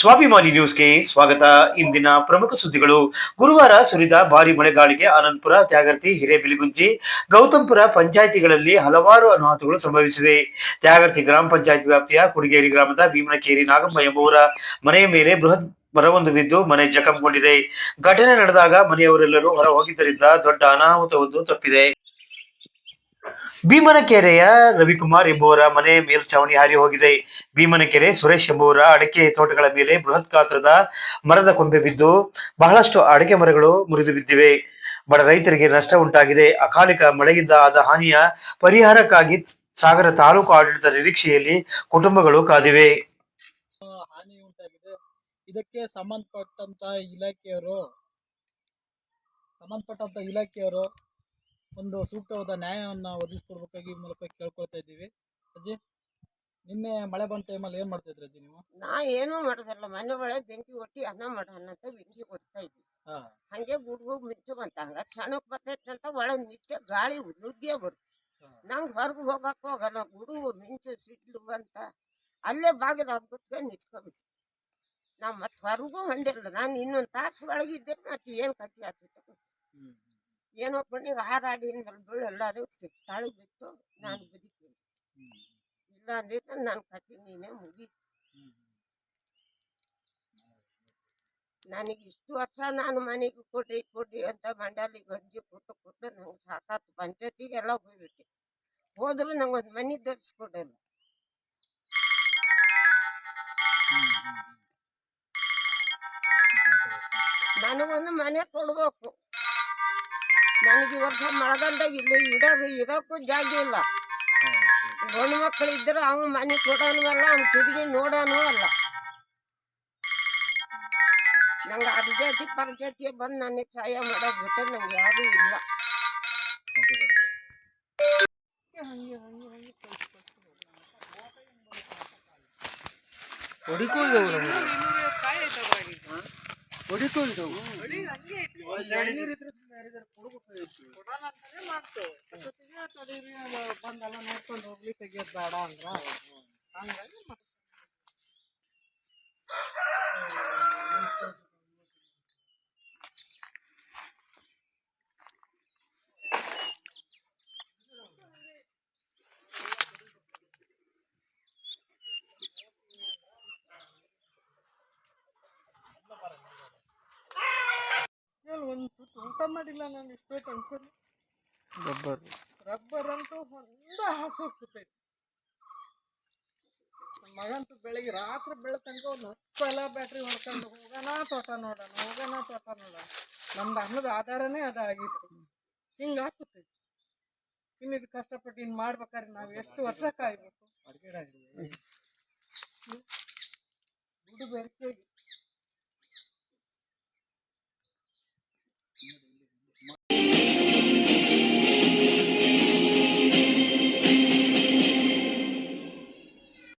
ಸ್ವಾಭಿಮಾನಿ ನ್ಯೂಸ್ಗೆ ಸ್ವಾಗತ. ಇಂದಿನ ಪ್ರಮುಖ ಸುದ್ದಿಗಳು. ಗುರುವಾರ ಸುರಿದ ಭಾರಿ ಮಳೆಗಾಳಿಗೆ ಆನಂದಪುರ, ತ್ಯಾಗರ್ತಿ, ಹಿರೇಬಿಲಿಗುಂಜಿ, ಗೌತಮ್ಪುರ ಪಂಚಾಯಿತಿಗಳಲ್ಲಿ ಹಲವಾರು ಅನಾಹುತಗಳು ಸಂಭವಿಸಿವೆ. ತ್ಯಾಗರ್ತಿ ಗ್ರಾಮ ಪಂಚಾಯತ್ ವ್ಯಾಪ್ತಿಯ ಕುಡಿಗೇರಿ ಗ್ರಾಮದ ಭೀಮನಕೇರಿ ನಾಗಮ್ಮ ಎಂಬುವರ ಮನೆಯ ಮೇಲೆ ಬೃಹತ್ ಮರವೊಂದು ಬಿದ್ದು ಮನೆ ಜಖಂಗೊಂಡಿದೆ. ಘಟನೆ ನಡೆದಾಗ ಮನೆಯವರೆಲ್ಲರೂ ಹೊರ ಹೋಗಿದ್ದರಿಂದ ದೊಡ್ಡ ಅನಾಹುತವೊಂದು ತಪ್ಪಿದೆ. ಭೀಮನಕೆರೆಯ ರವಿಕುಮಾರ್ ಎಂಬುವರ ಮನೆ ಮೇಲ್ಛಾವಣಿ ಹಾರಿ ಹೋಗಿದೆ. ಭೀಮನಕೆರೆ ಸುರೇಶ್ ಎಂಬುವರ ಅಡಕೆ ತೋಟಗಳ ಮೇಲೆ ಬೃಹತ್ ಗಾತ್ರದ ಮರದ ಕೊಂಬೆ ಬಿದ್ದು ಬಹಳಷ್ಟು ಅಡಕೆ ಮರಗಳು ಮುರಿದು ಬಿದ್ದಿವೆ. ಬಡ ರೈತರಿಗೆ ನಷ್ಟ ಉಂಟಾಗಿದೆ. ಅಕಾಲಿಕ ಮಳೆಯಿಂದ ಆದ ಹಾನಿಯ ಪರಿಹಾರಕ್ಕಾಗಿ ಸಾಗರ ತಾಲೂಕು ಆಡಳಿತ ನಿರೀಕ್ಷೆಯಲ್ಲಿ ಕುಟುಂಬಗಳು ಕಾದಿವೆ. ಇದಕ್ಕೆ ಸಂಬಂಧಪಟ್ಟಂತ ಇಲಾಖೆಯವರು ಸಂಬಂಧಪಟ್ಟಂತ ಇಲಾಖೆಯವರು ಒಂದು ಸೂಕ್ತವಾದ ನ್ಯಾಯವನ್ನು ಒದಗಿಸ್ಕೊಡ್ಬೇಕಾಗಿ ಈ ಮೂಲಕ ಕೇಳ್ಕೊಳ್ತಾ ಇದ್ದೀವಿ. ಅಜ್ಜಿ ನಿನ್ನೆ ಮಳೆ ಬಂದ ಟೈಮಲ್ಲಿ ಏನು ಮಾಡ್ತಾ ಇದ್ರಿ ಅಜ್ಜಿ ನೀವು? ನಾ ಏನೂ ಮಾಡೋದಲ್ಲ. ಮನೆ ಒಳಗೆ ಬೆಂಕಿ ಒಟ್ಟಿ ಅನ್ನ ಮಾಡೋಣ ಅಂತ ಬೆಂಕಿ ಕೊಡ್ತಾ ಇದ್ವಿ. ಹಾ. ಹಂಗೆ ಗುಡ್ಗು ಮಿಂಚು ಬಂತ ಹಂಗ ಸಣ್ಣಕ್ ಬರ್ತೈತೆ ಅಂತ ಒಳಗೆ ನಿತ್ಯ ಗಾಳಿ ನುಗ್ಗೇ ಬರುತ್ತೆ. ನಂಗೆ ಹೊರಗೆ ಹೋಗಕ್ಕೆ ಹೋಗಲ್ಲ. ಗುಡುಗು ಮಿಂಚು ಸಿಡ್ಲು ಅಂತ ಅಲ್ಲೇ ಬಾಗಿಲು ಹಬ್ಬಕ್ಕೆ ನಿಂತ್ಕೊಂಡ್ಬಿಟ್ಟು ನಾ ಮತ್ತೆ ಹೊರಗೂ ಹೊಂಡಿರಲ್ಲ ನಾನು ಇನ್ನೊಂದು ತಾಸು ಒಳಗಿದ್ದೆ ಮತ್ತೆ ಏನು ಕತ್ತಿ ಆಗ್ತಿತ್ತು ಏನೋ ಪಣ್ಣಿಗೆ ಹಾರಾಡಿ ಬೀಳು ಎಲ್ಲ ಅದು ತಾಳಿ ಬಿಟ್ಟು ನಾನು ಬದುಕಿನಿ ಇಲ್ಲ ಅಂದಿದ್ರೆ ನಾನು ಕತೆ ನೀನೇ ಮುಗಿ ನನಗೆ ಇಷ್ಟು ವರ್ಷ ನಾನು ಮನೆಗೆ ಕೊಡ್ರಿ ಕೊಡ್ರಿ ಅಂತ ಮಂಡಾಲಿ ಗಂಜಿ ಕೊಟ್ಟು ಕೊಟ್ಟು ನಂಗೆ ಸಾಕಾತು ಪಂಚಾಯತಿಗೆಲ್ಲ ಹೋಗ್ಬಿಟ್ಟೆ. ಹೋದ್ರು ನಂಗೆ ಒಂದು ಮನೆ ಧರಿಸ್ಕೊಡಲ್ಲ ನನಗೊಂದು ಮನೆ ಕೊಡ್ಬೇಕು. ನನಗೆ ಈ ವರ್ಷ ಮಳೆಗಾಲದಾಗ ಇಲ್ಲಿ ಇಡೋದು ಇರೋಕ್ಕೂ ಜಾಗ ಇಲ್ಲ. ಗಂಡು ಮಕ್ಕಳು ಇದ್ದರೂ ಅವ್ನು ಮನೆ ಕೊಡೋನು ಅಲ್ಲ ಅವ್ನು ತಿರುಗಿ ನೋಡೋನು ಅಲ್ಲ ನಂಗೆ ಅದು ಜಾತಿ ಪರಜಾತಿಗೆ ಬಂದು ನನಗೆ ಸಹಾಯ ಮಾಡೋದು ಬಿಟ್ಟು ನಂಗೆ ಯಾರೂ ಇಲ್ಲ. ಬಂದೆಲ್ಲ ನೋಡ್ಕೊಂಡು ಹೋಗ್ಲಿ ತೆಗಿಯೋದು ಬೇಡ ಅಂದ್ರ. ಹಂಗಾಗಿ ಒಂದ್ ಊಟ ಮಾಡಿಲ್ಲ ನಾನು ಇಷ್ಟೇ ಟೆನ್ಷನ್ ರಬ್ಬರ್. ರಬ್ಬರ್ ಅಂತೂ ಹೊಂದ ಹಾಸು ಮಗಂತೂ ಬೆಳಿಗ್ಗೆ ರಾತ್ರಿ ತನಕ ಒಂದು ಹತ್ತು ಸಲ ಬ್ಯಾಟ್ರಿ ಹೊಡ್ಕೊಂಡು ಹೋಗೋಣ ತೋಟ ನೋಡೋಣ ಹೋಗೋಣ ತೋಟ ನೋಡೋಣ. ನಮ್ದು ಅನ್ನದ ಆಧಾರನೇ ಅದಾಗಿತ್ತು. ಹಿಂಗೆ ಆಗ್ತೈತಿ ಇನ್ನು ಇದು ಕಷ್ಟಪಟ್ಟು ಇನ್ನು ಮಾಡ್ಬೇಕಾದ್ರೆ ನಾವು ಎಷ್ಟು ವರ್ಷ ಕಾಯ್ಬೇಕು ದುಡ್ಡು